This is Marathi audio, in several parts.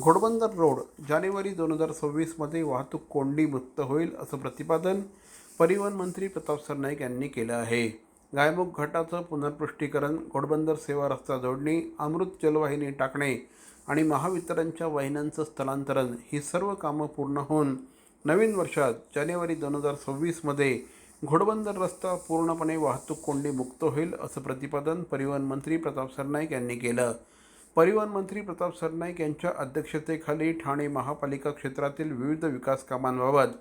घोडबंदर रोड जानेवारी दोन हजार सव्वीसमध्ये वाहतूक कोंडी मुक्त होईल असं प्रतिपादन परिवहन मंत्री प्रताप सरनाईक यांनी केलं आहे. गायमुख घाटाचं पुनर्पृष्टीकरण घोडबंदर सेवा रस्ता जोडणी अमृत जलवाहिनी टाकणे आणि महावितरणच्या वाहिन्यांचं स्थलांतरण ही सर्व कामं पूर्ण होऊन नवीन वर्षात जानेवारी दोन हजार सव्वीसमध्ये घोडबंदर रस्ता पूर्णपणे वाहतूक कोंडी मुक्त होईल असं प्रतिपादन परिवहन मंत्री प्रताप सरनाईक यांनी केलं. परिवहन मंत्री प्रताप सरनाईक यांच्या अध्यक्षतेखाली ठाणे महापालिका क्षेत्रातील विविध विकास कामांबाबत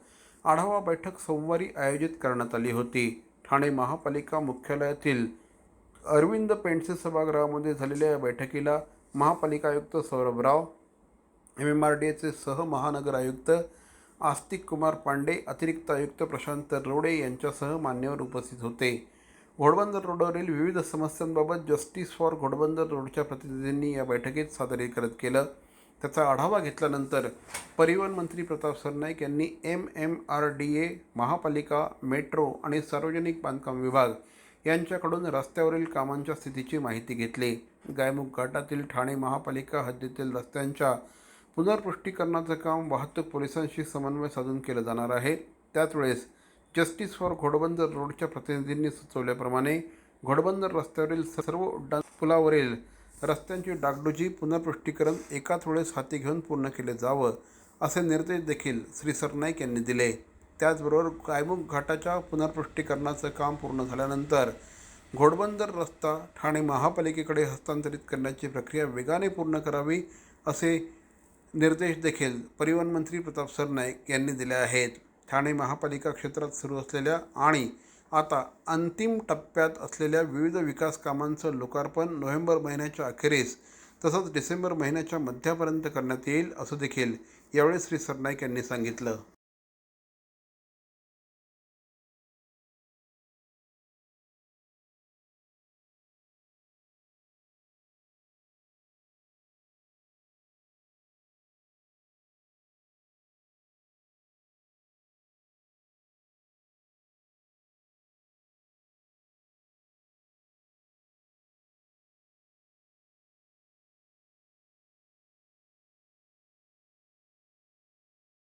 आढावा बैठक सोमवारी आयोजित करण्यात आली होती. ठाणे महापालिका मुख्यालयातील अरविंद पेंडसे सभागृहामध्ये झालेल्या या बैठकीला महापालिका आयुक्त Saurabh Rao M M R D एचे सहमहानगर आयुक्त आस्तिक कुमार पांडे अतिरिक्त आयुक्त प्रशांत रोडे यांच्यासह मान्यवर उपस्थित होते. घोडबंदर रोडवरील विविध समस्यांबाबत जस्टिस फॉर घोडबंदर रोडच्या प्रतिनिधींनी या बैठकीत सादरीकरण केलं. त्याचा आढावा घेतल्यानंतर परिवहन मंत्री प्रताप सरनाईक यांनी M M R D A महापालिका मेट्रो आणि सार्वजनिक बांधकाम विभाग यांच्याकडून रस्त्यावरील कामांच्या स्थितीची माहिती घेतली. गायमुख घाटातील ठाणे महापालिका हद्दीतील रस्त्यांच्या पुनर्पुष्टीकरणाचं काम वाहतूक पोलिसांशी समन्वय साधून केलं जाणार आहे. त्याच वेळेस जस्टिस फॉर घोडबंदर रोडच्या प्रतिनिधींनी सुचवल्याप्रमाणे घोडबंदर रस्त्यावरील सर्व उड्डाण पुलावरील रस्त्यांची डागडुजी पुनर्पृष्टीकरण एकाच वेळेस हाती घेऊन पूर्ण केले जावं असे निर्देश देखील श्री सरनाईक यांनी दिले. त्याचबरोबर गायमुख घाटाच्या पुनर्पृष्टीकरणाचं काम पूर्ण झाल्यानंतर घोडबंदर रस्ता ठाणे महापालिकेकडे हस्तांतरित करण्याची प्रक्रिया वेगाने पूर्ण करावी असे निर्देश देखील परिवहन मंत्री प्रताप सरनाईक यांनी दिले आहेत. ठाणे महापालिका क्षेत्रात सुरू असलेल्या आणि आता अंतिम टप्प्यात असलेल्या विविध विकास कामांचं लोकार्पण नोव्हेंबर महिन्याच्या अखेरीस तसंच डिसेंबर महिन्याच्या मध्यापर्यंत करण्यात येईल असं देखील यावेळी श्री सरनाईक यांनी सांगितलं.